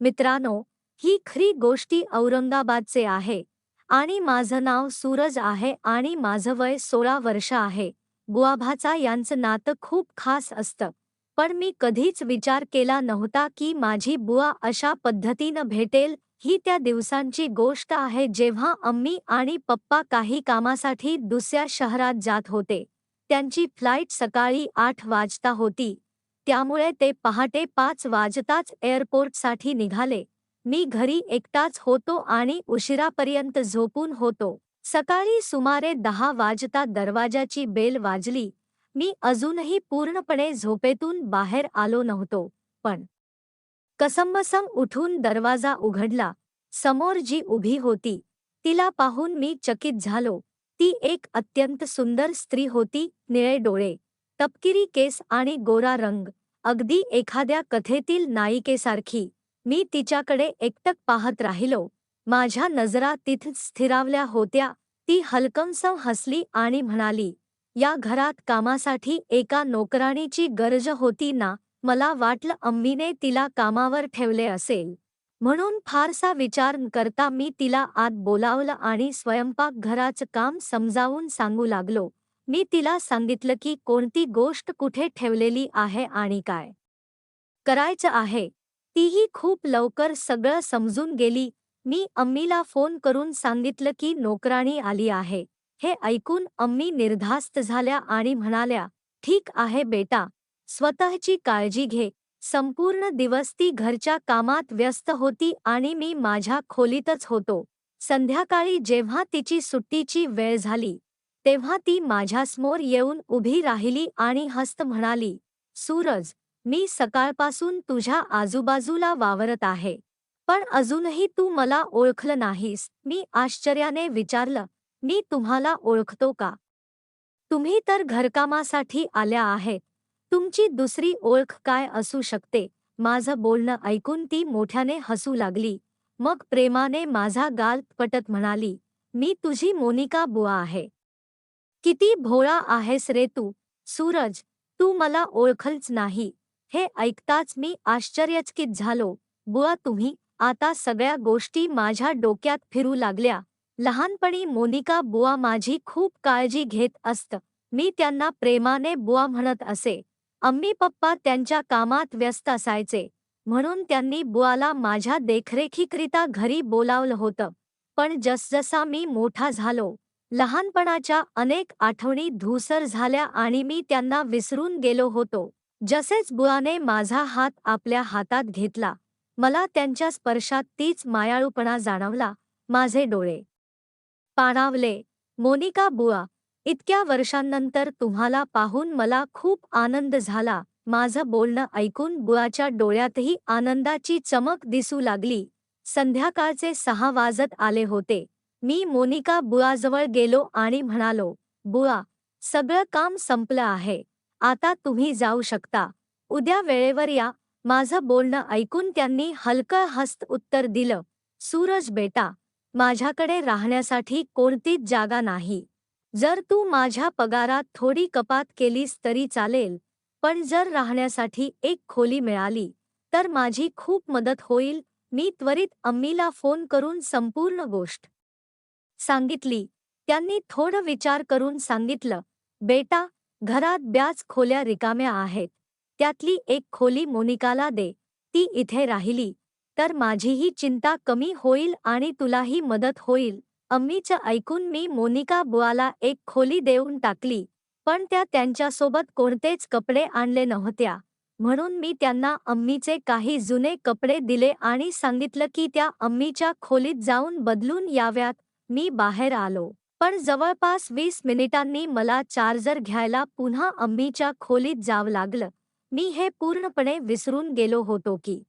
मित्रांनो ही खरी गोष्टी औरंगाबादचे आहे. आणि माझं नाव सूरज आहे आणि माझं वय सोळा वर्ष आहे. बुआभाचा यांचं नातं खूप खास असतं. पण मी कधीच विचार केला नव्हता की माझी बुआ अशा पद्धतीनं भेटेल ही त्या दिवसांची गोष्ट आहे जेव्हा अम्मी आणि पप्पा काही कामासाठी दुसऱ्या शहरात जात होते. त्यांची फ्लाईट सकाळी आठ वाजता होती. त्यामुळे ते पहाटे पाच वाजताच एअरपोर्टसाठी निघाले. मी घरी एकटाच होतो आणि उशिरापर्यंत झोपून होतो. सकाळी सुमारे दहा वाजता दरवाजाची बेल वाजली. मी अजूनही पूर्णपणे झोपेतून बाहेर आलो नव्हतो. पण कसंबसं उठून दरवाजा उघडला. समोर जी उभी होती तिला पाहून मी चकित झालो. ती एक अत्यंत सुंदर स्त्री होती निळे डोळे. तपकिरी केस आणि गोरा रंग. अगदी एखाद्या कथेतील नायिकेसारखी. मी तिच्याकडे एकटक पाहत राहिलो. माझ्या नजरा तिथंच स्थिरावल्या होत्या. ती हलकमसं हसली आणि म्हणाली या घरात कामासाठी एका नोकराणीची गरज होती ना? मला वाटलं अम्मीने तिला कामावर ठेवले असेल. म्हणून फारसा विचार न करता मी तिला आत बोलावलं आणि स्वयंपाकघराचं काम समजावून सांगू लागलो. मी तिला सांगितलं की कोणती गोष्ट कुठे ठेवलेली आहे आणि काय करायचं आहे तीही खूप लवकर सगळं समजून गेली. मी अम्मीला फोन करून सांगितलं की नोकराणी आली आहे. हे ऐकून अम्मी निर्धास्त झाल्या आणि म्हणाल्या ठीक आहे बेटा स्वतःची काळजी घे. संपूर्ण दिवस ती घरच्या कामात व्यस्त होती आणि मी माझ्या खोलीतच होतो. संध्याकाळी जेव्हा तिची सुट्टीची वेळ झाली तेव्हा ती माझ्यासमोर येऊन उभी राहिली आणि हस्त म्हणाली सूरज मी सकाळपासून तुझ्या आजूबाजूला वावरत आहे. पण अजूनही तू मला ओळखलं नाहीस. मी आश्चर्याने विचारलं मी तुम्हाला ओळखतो का? तुम्ही तर घरकामासाठी आल्या आहेत. तुमची दुसरी ओळख काय असू शकते? माझं बोलणं ऐकून ती मोठ्याने हसू लागली. मग प्रेमाने माझा गाल पटत म्हणाली मी तुझी मोनिका बुवा आहे. किती भोळा आहेस रे तू? सूरज तू मला ओळखलच नाही. हे ऐकताच मी आश्चर्यचकित झालो. बुवा तुम्ही आता सगळ्या गोष्टी माझ्या डोक्यात फिरू लागल्या. लहानपणी मोनिका बुवा माझी खूप काळजी घेत असत. मी त्यांना प्रेमाने बुवा म्हणत असे. अम्मी पप्पा त्यांच्या कामात व्यस्त असायचे. म्हणून त्यांनी बुवाला माझ्या देखरेखीकरिता घरी बोलावलं होतं. पण जसजसा मी मोठा झालो लहानपणाच्या अनेक आठवणी धूसर झाल्या आणि मी त्यांना विसरून गेलो होतो. जसेच बुवाने माझा हात आपल्या हातात घेतला मला त्यांच्या स्पर्शात तीच मायाळूपणा जाणवला माझे डोळे पाणावले. मोनिका बुवा इतक्या वर्षांनंतर तुम्हाला पाहून मला खूप आनंद झाला. माझं बोलणं ऐकून बुवाच्या डोळ्यातही आनंदाची चमक दिसू लागली. संध्याकाळचे सहा वाजत आले होते. मी मोनिका बुआजवळ गेलो आणि म्हणालो बुआ सगळं काम संपलं आहे. आता तुम्ही जाऊ शकता. उद्या वेळेवर या. माझं बोलणं ऐकून त्यांनी हलकं हस्त उत्तर दिलं सूरज बेटा माझ्याकडे राहण्यासाठी कोणतीच जागा नाही. जर तू माझ्या पगारात थोडी कपात केलीस तरी चालेल पण जर राहण्यासाठी एक खोली मिळाली तर माझी खूप मदत होईल. मी त्वरित अम्मीला फोन करून संपूर्ण गोष्ट सांगितली. त्यांनी थोडं विचार करून सांगितलं बेटा घरात ब्याच खोल्या रिकाम्या आहेत. त्यातली एक खोली मोनिकाला दे. ती इथे राहिली. तर माझीही चिंता कमी होईल आणि तुलाही मदत होईल. अम्मीचं ऐकून मी मोनिका बुवाला एक खोली देऊन टाकली. पण त्या त्यांच्यासोबत कोणतेच कपडे आणले नव्हत्या. म्हणून मी त्यांना अम्मीचे काही जुने कपडे दिले आणि सांगितलं की त्या अम्मीच्या खोलीत जाऊन बदलून याव्यात. मी बाहेर आलो. पण जवळपास वीस मिनिटांनी मला चार्जर घ्यायला पुन्हा अम्मीच्या खोलीत जावं लागलं. मी हे पूर्णपणे विसरून गेलो होतो की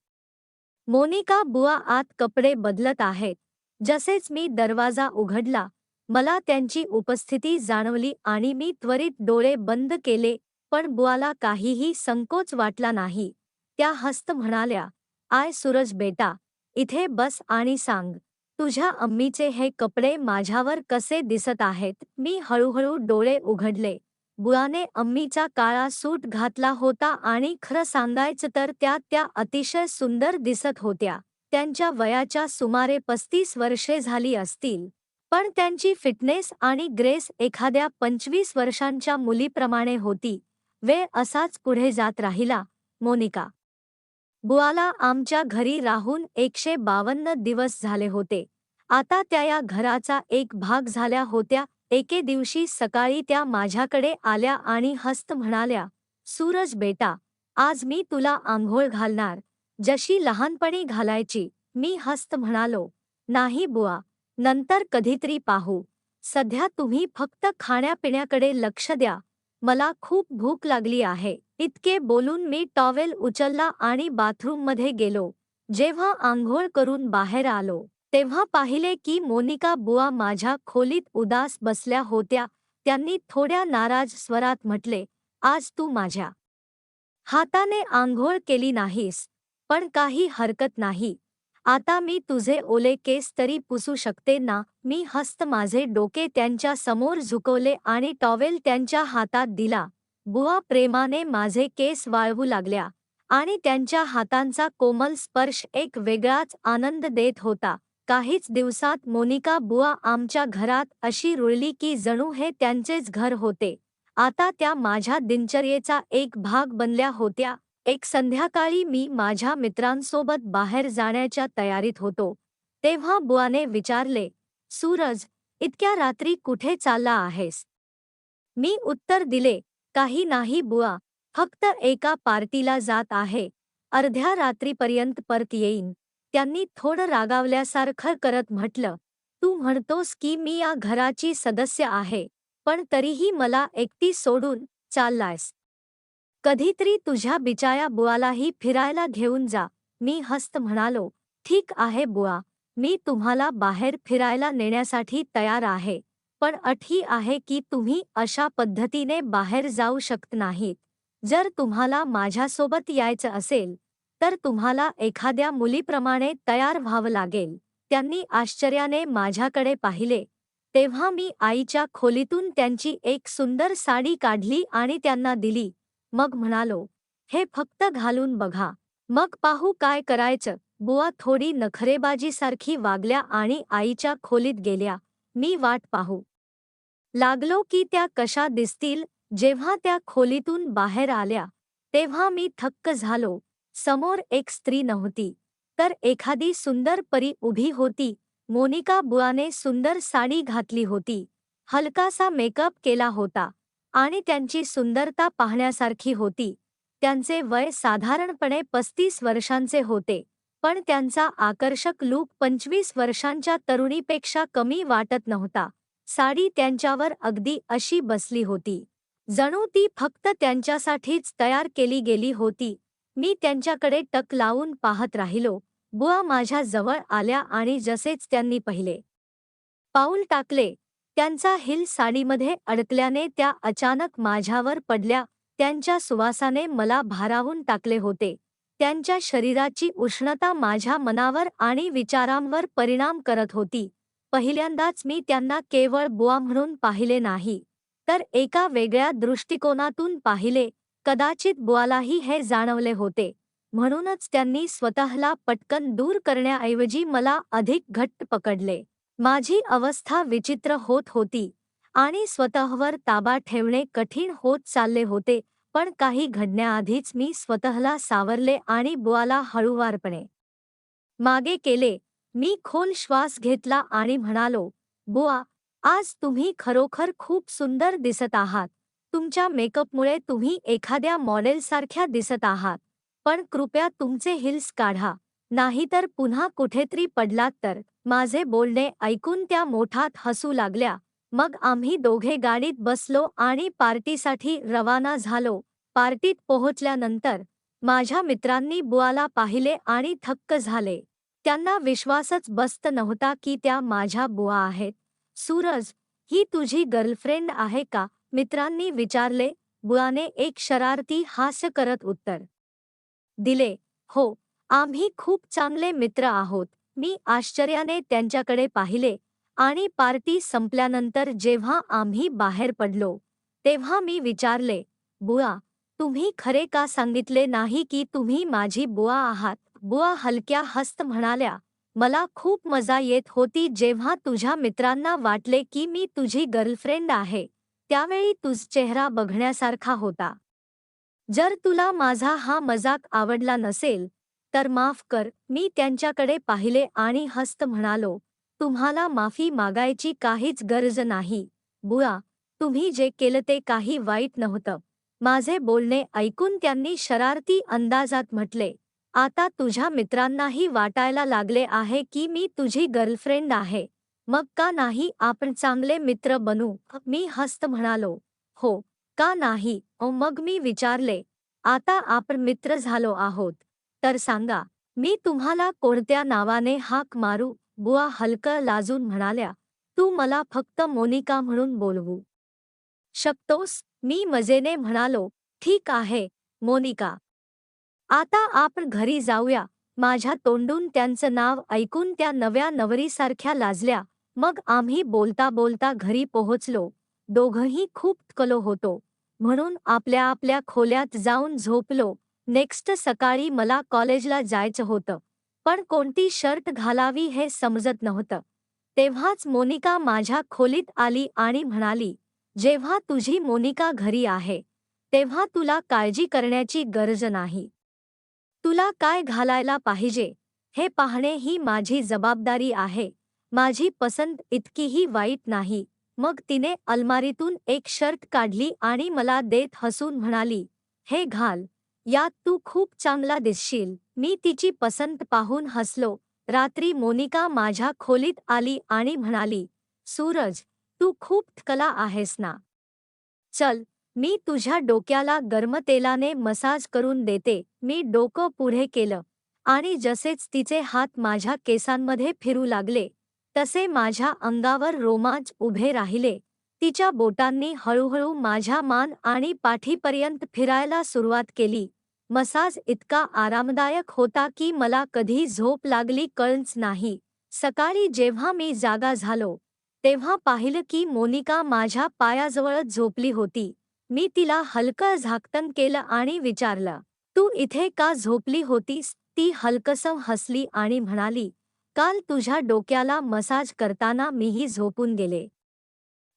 मोनिका बुवा आत कपडे बदलत आहेत. जसेच मी दरवाजा उघडला मला त्यांची उपस्थिती जाणवली आणि मी त्वरित डोळे बंद केले पण बुवाला काहीही संकोच वाटला नाही. त्या हस्त म्हणाल्या आय सूरज बेटा इथे बस आणि सांग. तुझ्या अम्मीचे हे कपडे माझ्यावर कसे दिसत आहेत? मी हळूहळू डोळे उघडले. बुळाने अम्मीचा काळा सूट घातला होता आणि खरं सांगायचं तर त्या त्या अतिशय सुंदर दिसत होत्या. त्यांच्या वयाच्या सुमारे पस्तीस वर्षे झाली असतील. पण त्यांची फिटनेस आणि ग्रेस एखाद्या पंचवीस वर्षांच्या मुलीप्रमाणे होती. वेळ असाच पुढे जात राहिला. मोनिका बुआला आमच्या घरी राहून एकशे बावन्न दिवस झाले होते. आता त्या या घराचा एक भाग झाल्या होत्या एके दिवशी सकाळी त्या माझ्याकडे आल्या आणि हस्त म्हणाल्या सूरज बेटा आज मी तुला आंघोळ घालणार. जशी लहानपणी घालायची मी हस्त म्हणालो नाही बुवा नंतर कधीतरी पाहू. सध्या तुम्ही फक्त खाण्यापिण्याकडे लक्ष द्या. मला खूप भूक लागली आहे. इतके बोलून मी टॉवेल उचलला आणि बाथरूममध्ये गेलो. जेव्हा आंघोळ करून बाहेर आलो तेव्हा पाहिले की मोनिका बुवा माझ्या खोलीत उदास बसल्या होत्या. त्यांनी थोड्या नाराज स्वरात म्हटले आज तू माझ्या हाताने आंघोळ केली नाहीस पण काही हरकत नाही. आता मी तुझे ओले केस तरी पुसू शकते ना मी हस्त माझे डोके त्यांच्यासमोर झुकवले आणि टॉवेल त्यांच्या हातात दिला. बुवा प्रेमाने माझे केस वाळवू लागल्या आणि त्यांच्या हातांचा कोमल स्पर्श एक वेगळाच आनंद देत होता. काहीच दिवसात मोनिका बुवा आमच्या घरात अशी रुळली की जणू हे त्यांचेच घर होते. आता त्या माझ्या दिनचर्येचा एक भाग बनल्या होत्या. एक संध्याकाळी मी माझ्या मित्रांसोबत बाहेर जाण्याच्या तयारीत होतो. तेव्हा बुवाने विचारले सूरज इतक्या रात्री कुठे चालला आहेस? मी उत्तर दिले काही नाही बुवा फक्त एका पार्टीला जात आहे. अर्ध्या रात्रीपर्यंत परत येईन. त्यांनी थोडं रागावल्यासारखं करत म्हटलं तू म्हणतोस की मी या घराची सदस्य आहे पण तरीही मला एकटी सोडून चाललायस. कधीतरी तुझ्या बिचाया बुवालाही फिरायला घेऊन जा. मी हस्त म्हणालो ठीक आहे बुवा मी तुम्हाला बाहेर फिरायला नेण्यासाठी तयार आहे. पण अट आहे की तुम्ही अशा पद्धतीने बाहेर जाऊ शकत नाहीत. जर तुम्हाला माझ्यासोबत यायचं असेल तर तुम्हाला एखाद्या मुलीप्रमाणे तयार व्हावं लागेल. त्यांनी आश्चर्याने माझ्याकडे पाहिले. तेव्हा मी आईच्या खोलीतून त्यांची एक सुंदर साडी काढली आणि त्यांना दिली. मग म्हणालो हे फक्त घालून बघा. मग पाहू काय करायचं. बुवा थोडी नखरेबाजीसारखी वागल्या आणि आईच्या खोलीत गेल्या. मी वाट पाहू. लागलो की त्या कशा दिसतील जेव्हा त्या खोलीतून बाहेर आल्या तेव्हा मी थक्क झालो. समोर एक स्त्री नव्हती. तर एखादी सुंदर परी उभी होती. मोनिका बुआने सुंदर साडी घातली होती. हलकासा मेकअप केला होता. आणि त्यांची सुंदरता पाहण्यासारखी होती. त्यांचे वय साधारणपणे पस्तीस वर्षांचे होते. पण त्यांचा आकर्षक लूक पंचवीस वर्षांच्या तरुणीपेक्षा कमी वाटत नव्हता. साडी त्यांच्यावर अगदी अशी बसली होती. जणू ती फक्त त्यांच्यासाठीच तयार केली गेली होती. मी त्यांच्याकडे टक लावून पाहत राहिलो. बुवा माझ्या जवळ आल्या आणि जसेच त्यांनी पहिले. पाऊल टाकले. त्यांचा हिल साडीमध्ये अडकल्याने त्या अचानक माझ्यावर पडल्या. त्यांच्या सुवासाने मला भारावून टाकले होते. त्यांच्या शरीराची उष्णता माझ्या मनावर आणि विचारांवर परिणाम करत होती. पहिल्यांदाच मी त्यांना केवळ बुवा म्हणून पाहिले नाही तर एका वेगळ्या दृष्टिकोनातून पाहिले कदाचित बुवालाही हे जाणवले होते. म्हणूनच त्यांनी स्वतःला पटकन दूर करण्याऐवजी मला अधिक घट्ट पकडले. माझी अवस्था विचित्र होत होती आणि स्वतःवर ताबा ठेवणे कठीण होत चालले होते पण काही घडण्याआधीच मी स्वतःला सावरले आणि बुवाला हळूवारपणे. मागे केले मी खोल श्वास घेतला आणि म्हणालो बुवा आज तुम्ही खरोखर खूप सुंदर दिसत आहात. तुमच्या मेकअपमुळे तुम्ही एखाद्या मॉडेलसारख्या दिसत आहात. पण कृपया तुमचे हिल्स काढा. नाहीतर पुन्हा कुठेतरी पडलात तर. माझे बोलणे ऐकून त्या मोठात हसू लागल्या. मग आम्ही दोघे गाडीत बसलो आणि पार्टीसाठी रवाना झालो. पार्टीत पोहोचल्यानंतर माझ्या मित्रांनी बुवाला पाहिले आणि थक्क झाले. त्यांना विश्वासच बसत नव्हता की त्या माझ्या बुवा आहेत. सूरज ही तुझी गर्लफ्रेंड आहे का? मित्रांनी विचारले. बुवाने एक शरारती हास्य करत उत्तर दिले हो आम्ही खूप चांगले मित्र आहोत. मी आश्चर्याने त्यांच्याकडे पाहिले. आणि पार्टी संपल्यानंतर जेव्हा आम्ही बाहेर पडलो तेव्हा मी विचारले बुवा तुम्ही खरे का सांगितले नाही की तुम्ही माझी बुवा आहात? बुवा हलक्या हस्त म्हणाल्या मला खूप मजा येत होती जेव्हा तुझ्या मित्रांना वाटले की मी तुझी गर्लफ्रेंड आहे. त्यावेळी तुझ चेहरा बघण्यासारखा होता. जर तुला माझा हा मजाक आवडला नसेल तर माफ कर मी त्यांच्याकडे पाहिले आणि हस्त म्हणालो. तुम्हाला माफी मागायची काहीच गरज नाही. बुवा तुम्ही जे केलं ते काही वाईट नव्हतं. माझे बोलणे ऐकून त्यांनी शरारती अंदाजात म्हटले आता तुझ्या मित्रांनाही वाटायला लागले आहे की मी तुझी गर्लफ्रेंड आहे. मग का नाही आपण चांगले मित्र बनू मी हस्त म्हणालो हो का नाही ओ मग मी विचारले आता आपण मित्र झालो आहोत. तर सांगा मी तुम्हाला कोणत्या नावाने हाक मारू? बुवा हलकं लाजून म्हणाल्या तू मला फक्त मोनिका म्हणून बोलवू. शकतोस? मी मजेने म्हणालो ठीक आहे मोनिका. आता आपण घरी जाऊया. माझ्या तोंडून त्यांचं नाव ऐकून त्या नव्या नवरीसारख्या लाजल्या. मग आम्ही बोलता बोलता घरी पोहोचलो. दोघंही खूप थकलो होतो. म्हणून आपल्या आपल्या खोल्यात जाऊन झोपलो. नेक्स्ट सकाळी मला कॉलेजला जायचं होतं. पण कोणती शर्ट घालावी हे समजत नव्हतं. तेव्हाच मोनिका माझ्या खोलीत आली आणि म्हणाली जेव्हा तुझी मोनिका घरी आहे तेव्हा तुला काळजी करण्याची गरज नाही. तुला काय घालायला पाहिजे हे पाहणे ही माझी जबाबदारी आहे. माझी पसंत इतकीही वाईट नाही. मग तिने अलमारीतून एक शर्ट काढली आणि मला देत हसून म्हणाली हे घाल. यात तू खूप चांगला दिसशील. मी तिची पसंत पाहून हसलो. रात्री मोनिका माझ्या खोलीत आली आणि म्हणाली सूरज तू खूप थकला आहेस ना? चल मी तुझ्या डोक्याला गरम तेलाने मसाज करून देते. मी डोकं पुढे केलं आणि जसेच तिचे हात माझ्या केसांमध्ये फिरू लागले तसे माझ्या अंगावर रोमांच उभे राहिले. तिच्या बोटांनी हळूहळू माझ्या मान आणि पाठीपर्यंत फिरायला सुरुवात केली. मसाज इतका आरामदायक होता की मला कधी झोप लागली कळच नाही. सकाळी जेव्हा मी जागा झालो तेव्हा पाहिलं की मोनिका माझ्या पायाजवळच झोपली होती. मी तिला हलकं झाकतन केलं आणि विचारलं तू इथे का झोपली होतीस? ती हलकसं हसली आणि म्हणाली काल तुझ्या डोक्याला मसाज करताना मीही झोपून गेले.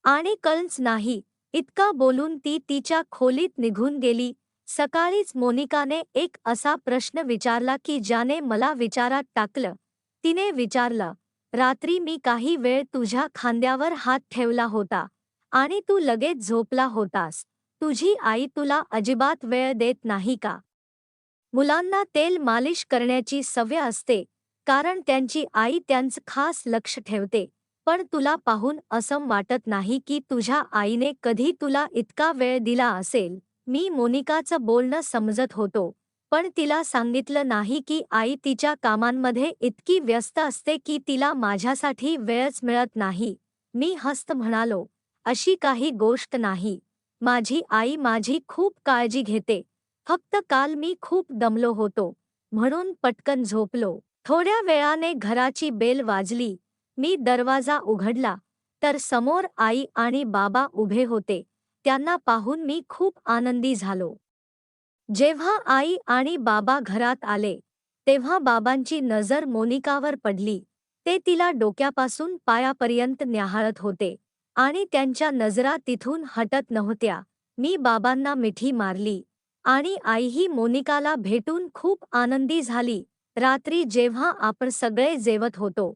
आणि कळच नाही. इतका बोलून ती तिच्या खोलीत निघून गेली. सकाळीच मोनिकाने एक असा प्रश्न विचारला की ज्याने मला विचारात टाकलं. तिने विचारलं रात्री मी काही वेळ तुझ्या खांद्यावर हात ठेवला होता आणि तू लगेच झोपला होतास. तुझी आई तुला अजिबात वेळ देत नाही का? मुलांना तेल मालिश करण्याची सवय असते कारण त्यांची आई त्यांचं खास लक्ष ठेवते. पण तुला पाहून असं वाटत नाही की तुझ्या आईने कधी तुला इतका वेळ दिला असेल? मी मोनिकाचं बोलणं समजत होतो पण तिला सांगितलं नाही की आई तिच्या कामांमध्ये इतकी व्यस्त असते की तिला माझ्यासाठी वेळच मिळत नाही. मी हस्त म्हणालो अशी काही गोष्ट नाही. माझी आई माझी खूप काळजी घेते. फक्त काल मी खूप दमलो होतो. म्हणून पटकन झोपलो. थोड्या वेळाने घराची बेल वाजली. मी दरवाजा उघडला तर समोर आई आणि बाबा उभे होते. त्यांना पाहून मी खूप आनंदी झालो. जेव्हा आई आणि बाबा घरात आले तेव्हा बाबांची नजर मोनिकावर पडली. ते तिला डोक्यापासून पायापर्यंत न्याहाळत होते आणि त्यांच्या नजरा तिथून हटत नव्हत्या. मी बाबांना मिठी मारली आणि आईही मोनिकाला भेटून खूप आनंदी झाली. रात्री जेव्हा आपण सगळे जेवत होतो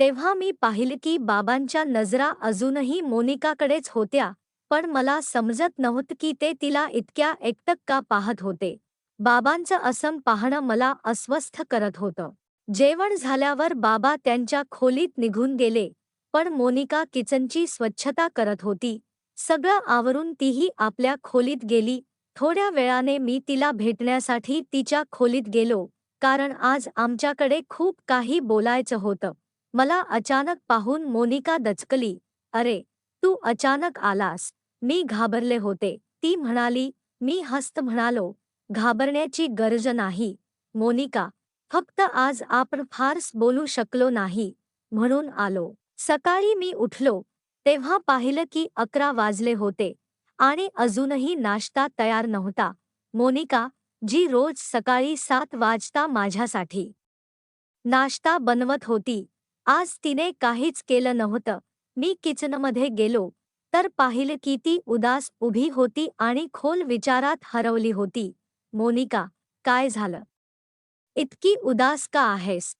तेव्हा मी पाहिलं की बाबांच्या नजरा अजूनही मोनिकाकडेच होत्या. पण मला समजत नव्हतं की ते तिला इतक्या एकटक का पाहत होते. बाबांचं असं पाहणं मला अस्वस्थ करत होतं. जेवण झाल्यावर बाबा त्यांच्या खोलीत निघून गेले पण मोनिका किचनची स्वच्छता करत होती. सगळं आवरून तीही आपल्या खोलीत गेली. थोड्या वेळाने मी तिला भेटण्यासाठी तिच्या खोलीत गेलो कारण आज आमच्याकडे खूप काही बोलायचं होतं. मला अचानक पाहून मोनिका दचकली. अरे तू अचानक आलास. मी घाबरले होते. ती म्हणाली मी हस्त म्हणालो घाबरण्याची गरज नाही. मोनिका फक्त आज आपण फारस बोलू शकलो नाही. म्हणून आलो. सकाळी मी उठलो तेव्हा पाहिलं की अकरा वाजले होते आणि अजूनही नाश्ता तयार नव्हता. मोनिका जी रोज सकाळी सात वाजता माझ्यासाठी नाश्ता बनवत होती आज तिने काहीच केलं नव्हतं. मी किचनमध्ये गेलो तर पाहिलं की ती उदास उभी होती आणि खोल विचारात हरवली होती. मोनिका काय झालं? इतकी उदास का आहेस?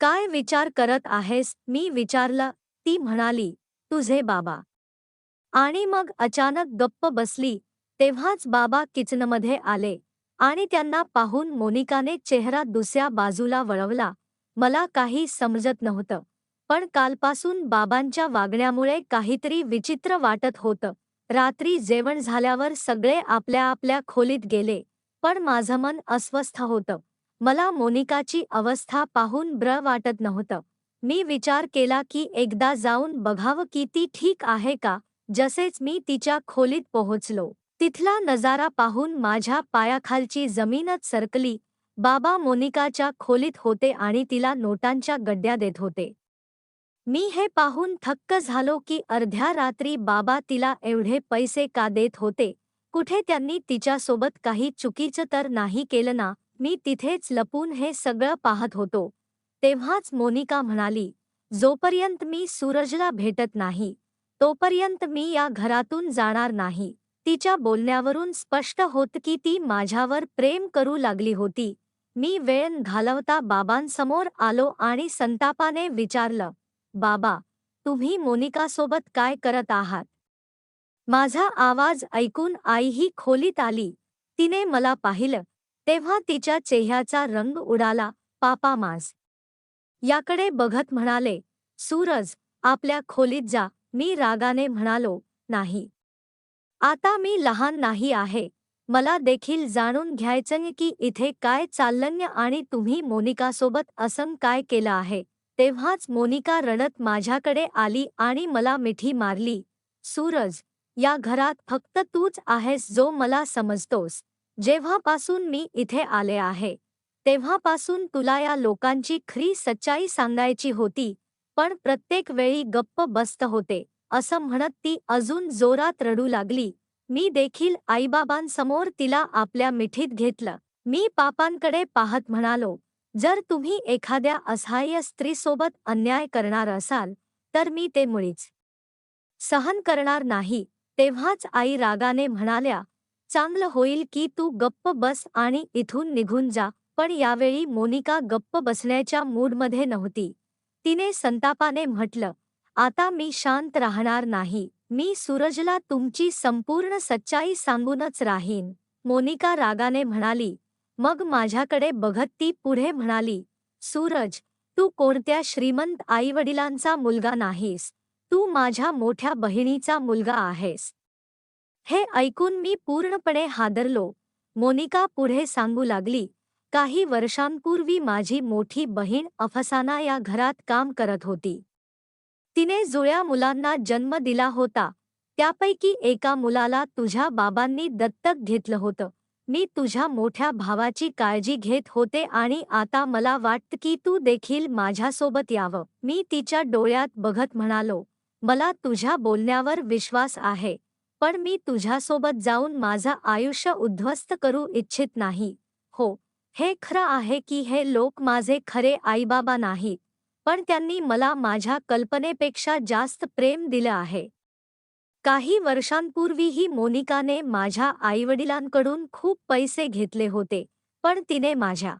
काय विचार करत आहेस? मी विचारलं ती म्हणाली तुझे बाबा. आणि मग अचानक गप्प बसली तेव्हाच बाबा किचनमध्ये आले आणि त्यांना पाहून मोनिकाने चेहरा दुसऱ्या बाजूला वळवला. मला काही समजत नव्हतं. पण कालपासून बाबांच्या वागण्यामुळे काहीतरी विचित्र वाटत होतं. रात्री जेवण झाल्यावर सगळे आपल्या आपल्या खोलीत गेले पण माझं मन अस्वस्थ होतं. मला मोनिकाची अवस्था पाहून ब्र वाटत नव्हतं. मी विचार केला की एकदा जाऊन बघावं की ती ठीक आहे का जसेच मी तिच्या खोलीत पोहोचलो. तिथला नजारा पाहून माझ्या पायाखालची जमीनच सरकली. बाबा मोनिकाच्या खोलीत होते आणि तिला नोटांच्या गड्ड्या देत होते. मी हे पाहून थक्क झालो की अर्ध्या रात्री बाबा तिला एवढे पैसे का देत होते? कुठे त्यांनी तिच्यासोबत काही चुकीचं तर नाही केलं ना? मी तिथेच लपून हे सगळं पाहत होतो. तेव्हाच मोनिका म्हणाली जोपर्यंत मी सूरजला भेटत नाही तोपर्यंत मी या घरातून जाणार नाही. तिच्या बोलण्यावरून स्पष्ट होत की ती माझ्यावर प्रेम करू लागली होती. मी वेळ घालवता बाबांसमोर आलो आणि संतापाने विचारलं बाबा तुम्ही मोनिकासोबत काय करत आहात? माझा आवाज ऐकून आईही खोलीत आली. तिने मला पाहिलं तेव्हा तिच्या चेह्याचा रंग उडाला पापा माज याकडे बघत म्हणाले सूरज आपल्या खोलीत जा मी रागाने म्हणालो नाही. आता मी लहान नाही आहे. मला देखील जाणून घ्यायचं की इथे काय चाललंय आणि तुम्ही मोनिकासोबत असं काय केलं आहे. तेव्हाच मोनिका रडत माझ्याकडे आली आणि मला मिठी मारली. सूरज या घरात फक्त तूच आहेस जो मला समजतोस. जेव्हापासून मी इथे आले आहे तेव्हापासून तुला या लोकांची खरी सच्चाई सांगायची होती पण प्रत्येक वेळी गप्प बसत होते. असं म्हणत ती अजून जोरात रडू लागली. मी देखील आईबाबांसमोर तिला आपल्या मिठीत घेतलं. मी पापांकडे पाहत म्हणालो जर तुम्ही एखाद्या असहाय्य स्त्रीसोबत अन्याय करणार असाल तर मी ते मुळीच सहन करणार नाही. तेव्हाच आई रागाने म्हणाल्या चांगलं होईल की तू गप्प बस आणि इथून निघून जा पण यावेळी मोनिका गप्प बसण्याच्या मूडमध्ये नव्हती. तिने संतापाने म्हटलं आता मी शांत राहणार नाही. मी सूरजला तुमची संपूर्ण सच्चाई सांगूनच राहीन. मोनिका रागाने म्हणाली मग माझ्याकडे बघत ती पुढे म्हणाली सूरज तू कोणत्या श्रीमंत आईवडिलांचा मुलगा नाहीस. तू माझ्या मोठ्या बहिणीचा मुलगा आहेस. हे ऐकून मी पूर्णपणे हादरलो. मोनिका पुढे सांगू लागली काही वर्षांपूर्वी माझी मोठी बहीण अफसाना या घरात काम करत होती. तिने जुळ्या मुलांना जन्म दिला होता. त्यापैकी एका मुलाला तुझ्या बाबांनी दत्तक घेतलं होतं. मी तुझ्या मोठ्या भावाची काळजी घेत होते आणि आता मला वाटतं की तू देखील माझ्यासोबत यावं. मी तिच्या डोळ्यात बघत म्हणालो मला तुझ्या बोलण्यावर विश्वास आहे पण मी तुझ्यासोबत जाऊन माझं आयुष्य उद्ध्वस्त करू इच्छित नाही. हो हे खरं आहे की हे लोक माझे खरे आईबाबा नाहीत पण त्यांनी मला माझ्या कल्पनेपेक्षा जास्त प्रेम दिलं आहे. काही वर्षांपूर्वीही मोनिकाने माझ्या आईवडिलांकडून खूप पैसे घेतले होते पण तिने माझ्या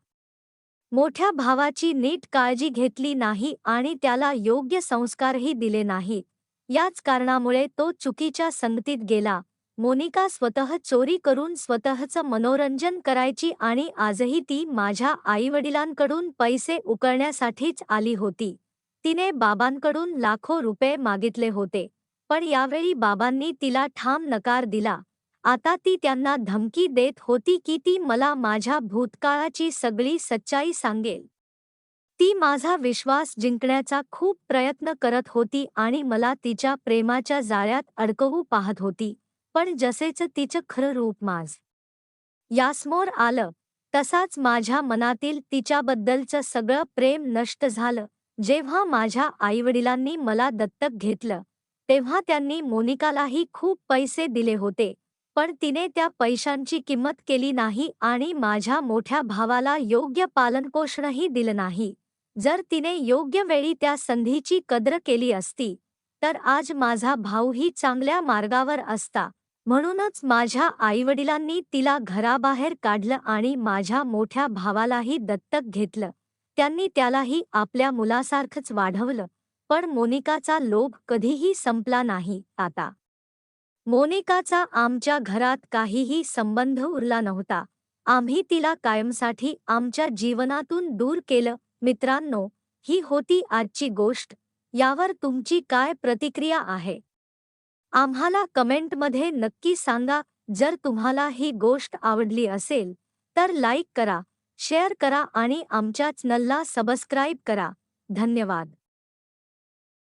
मोठ्या भावाची नीट काळजी घेतली नाही आणि त्याला योग्य संस्कारही दिले नाहीत. याच कारणामुळे तो चुकीच्या संगतीत गेला. मोनिका स्वतः चोरी करून स्वतःचं मनोरंजन करायची आणि आजही ती माझ्या आईवडिलांकडून पैसे उकळण्यासाठीच आली होती. तिने बाबांकडून लाखो रुपये मागितले होते. पण यावेळी बाबांनी तिला ठाम नकार दिला. आता ती त्यांना धमकी देत होती की ती मला माझ्या भूतकाळाची सगळी सच्चाई सांगेल. ती माझा विश्वास जिंकण्याचा खूप प्रयत्न करत होती आणि मला तिच्या प्रेमाच्या जाळ्यात अडकवू पाहत होती पण जसेच तिचं खरं रूप माझ यासमोर आलं तसाच माझ्या मनातील तिच्याबद्दलचं सगळं प्रेम नष्ट झालं जेव्हा माझ्या आईवडिलांनी मला दत्तक घेतलं. तेव्हा त्यांनी मोनिकालाही खूप पैसे दिले होते पण तिने त्या पैशांची किंमत केली नाही आणि माझ्या मोठ्या भावाला योग्य पालनपोषणही दिलं नाही. जर तिने योग्य वेळी त्या संधीची कद्र केली असती तर आज माझा भाऊही चांगल्या मार्गावर असता. म्हणूनच माझ्या आईवडिलांनी तिला घराबाहेर काढलं आणि माझ्या मोठ्या भावालाही दत्तक घेतलं. त्यांनी त्यालाही आपल्या मुलासारखंच वाढवलं. पण मोनिकाचा लोभ कधीही संपला नाही आता. मोनिकाचा आमच्या घरात काहीही संबंध उरला नव्हता. आम्ही तिला कायमसाठी आमच्या जीवनातून दूर केलं. मित्रांनो ही होती आजची गोष्ट. यावर तुमची काय प्रतिक्रिया आहे? आम्हाला कमेंटमध्ये नक्की सांगा. जर तुम्हाला ही गोष्ट आवडली असेल तर लाईक करा शेअर करा आणि आमच्या चॅनलला सबस्क्राईब करा. धन्यवाद.